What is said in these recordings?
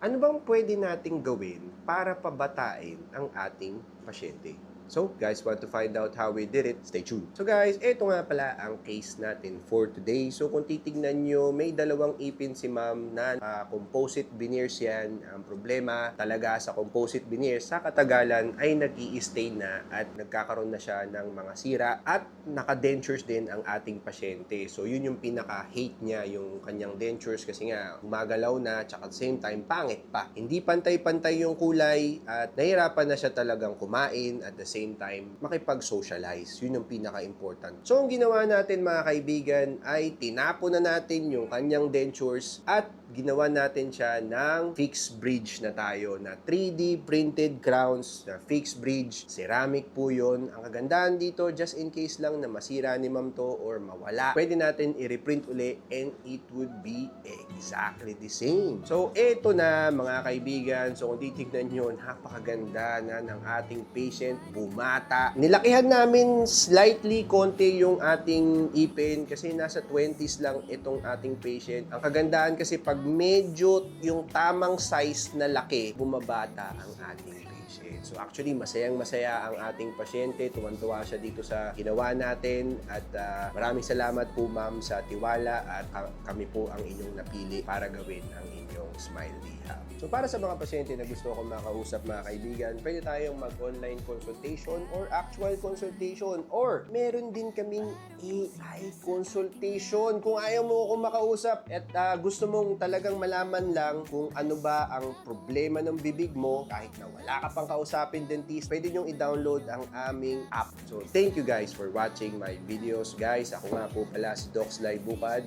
Ano bang pwede nating gawin para pabatain ang ating pasyente? So, guys, want to find out how we did it? Stay tuned. So, guys, ito nga pala ang case natin for today. So, kung titignan nyo, may dalawang ipin si ma'am na ah, composite veneers yan. Ang problema talaga sa composite veneers, sa katagalan ay nag stay na at nagkakaroon na siya ng mga sira at naka-dentures din ang ating pasyente. So, yun yung pinaka-hate niya, yung kanyang dentures kasi nga gumagalaw na tsaka at the same time pangit pa. Hindi pantay-pantay yung kulay at nahirapan na siya talagang kumain at the same time makipag-socialize. Yun yung pinaka-important. So, ang ginawa natin mga kaibigan ay tinapo na natin yung kanyang dentures at ginawa natin siya ng fixed bridge na tayo na 3D printed crowns na fixed bridge. Ceramic po yun. Ang kagandahan dito, just in case lang na masira ni ma'am to or mawala, pwede natin i-reprint uli and it would be exactly the same. So, eto na mga kaibigan. So, kung titignan nyo, napakaganda na ng ating patient. Bumata. Nilakihan namin slightly konti yung ating ipin kasi nasa 20s lang itong ating patient. Ang kagandahan kasi pag medyo yung tamang size na laki, bumabata ang ating patient. So actually, masayang masaya ang ating pasyente. Tuwan-tuwa siya dito sa ginawa natin. At ah, maraming salamat po ma'am sa tiwala at ka- kami po ang inyong napili para gawin ang inyong Smile Rehab. So para sa mga pasyente na gusto ko makausap mga kaibigan, pwede tayong mag-online consultation or actual consultation or meron din kaming AI consultation. Kung ayaw mo ako makausap at ah, gusto mong talagang malaman lang kung ano ba ang problema ng bibig mo, kahit na wala ka pang kausapin dentist, pwede nyong i-download ang aming app. So thank you guys for watching my videos. Guys, ako nga po pala si Docs Live Bukad.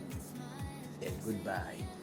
And goodbye.